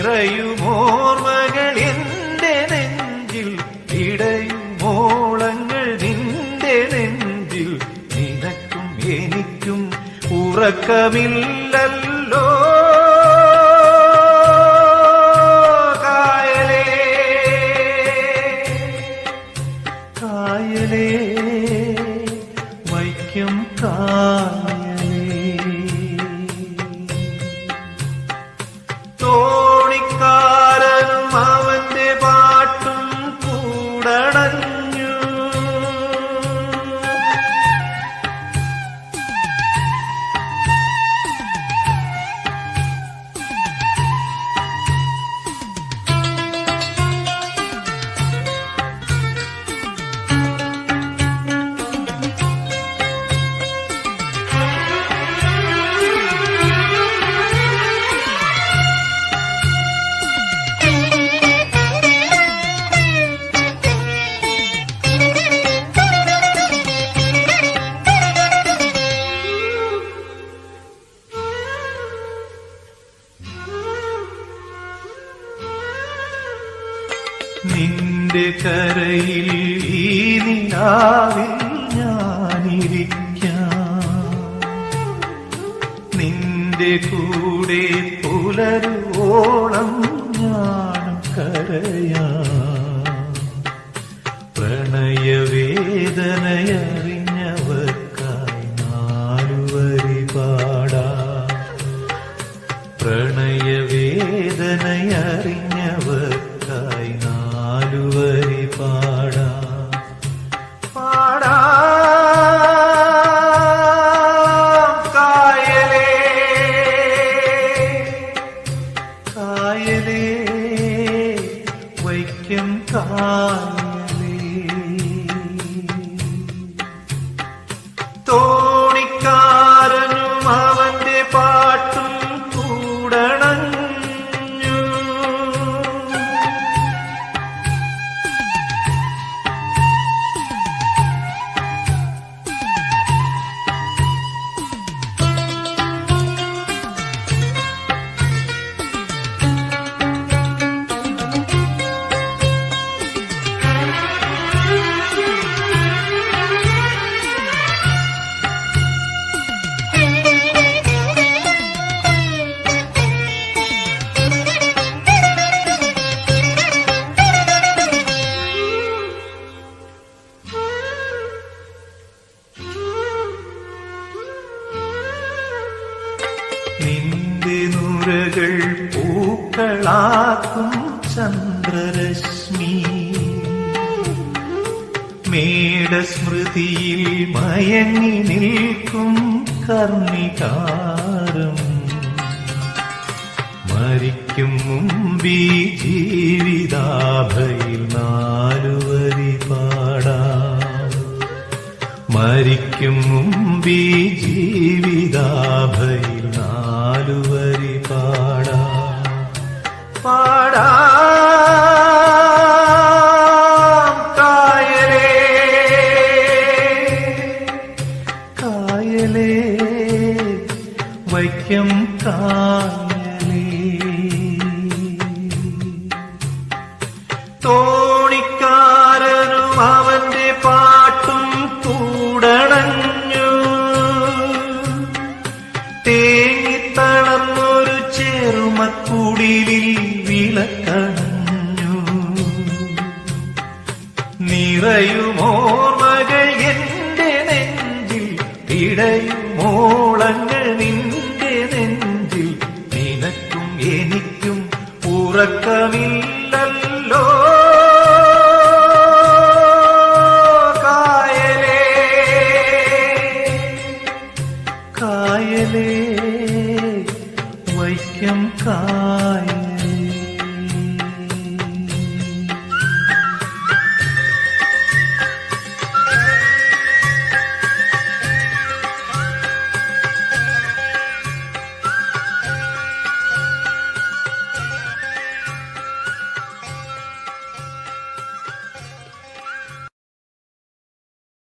നിറയുമോർമകൾ എന്റെ നെഞ്ചിൽ ഇടയുമോളങ്ങൾ നിന്റെ നെഞ്ചിൽ നിനക്കും എനിക്കും ഉറക്കമില്ലല്ലോ. കായലേ കായലേ വൈക്കം കായലേ നിന്റെ കരയിൽ ഈ നിലാവിൽ നിന്റെ കൂടെ പുലരുവോളം ഞാൻ കരയാ. പ്രണയവേദനയറിഞ്ഞവർക്കായി വൈക്കം കായലേ പൂക്കളാക്കും ചന്ദ്രരശ്മി. മേടസ്മൃതിയിൽ മയങ്ങി നിൽക്കും കർണികാരം മരിക്കും മുമ്പീ ജീവിതാഭയിൽ നാലുവരി പാടാം. മരിക്കും മുമ്പീ ജീവിതാഭയിൽ നാലുവരി വൈക്കം കായലേ. തോണിക്കാരനും അവന്റെ പാട്ടും കൂടണഞ്ഞു. തേങ്ങിത്തളർന്നൊരു ചെറുമക്കുടിലിൽ വിളക്കണഞ്ഞു. നിറയുമോർമകൾ എന്റെ നെഞ്ചിൽ ഇടയുമോളങ്ങൾ നിന്റെ നെഞ്ചിൽ. നിനക്കും എനിക്കും ഉറക്കമില്ല. night.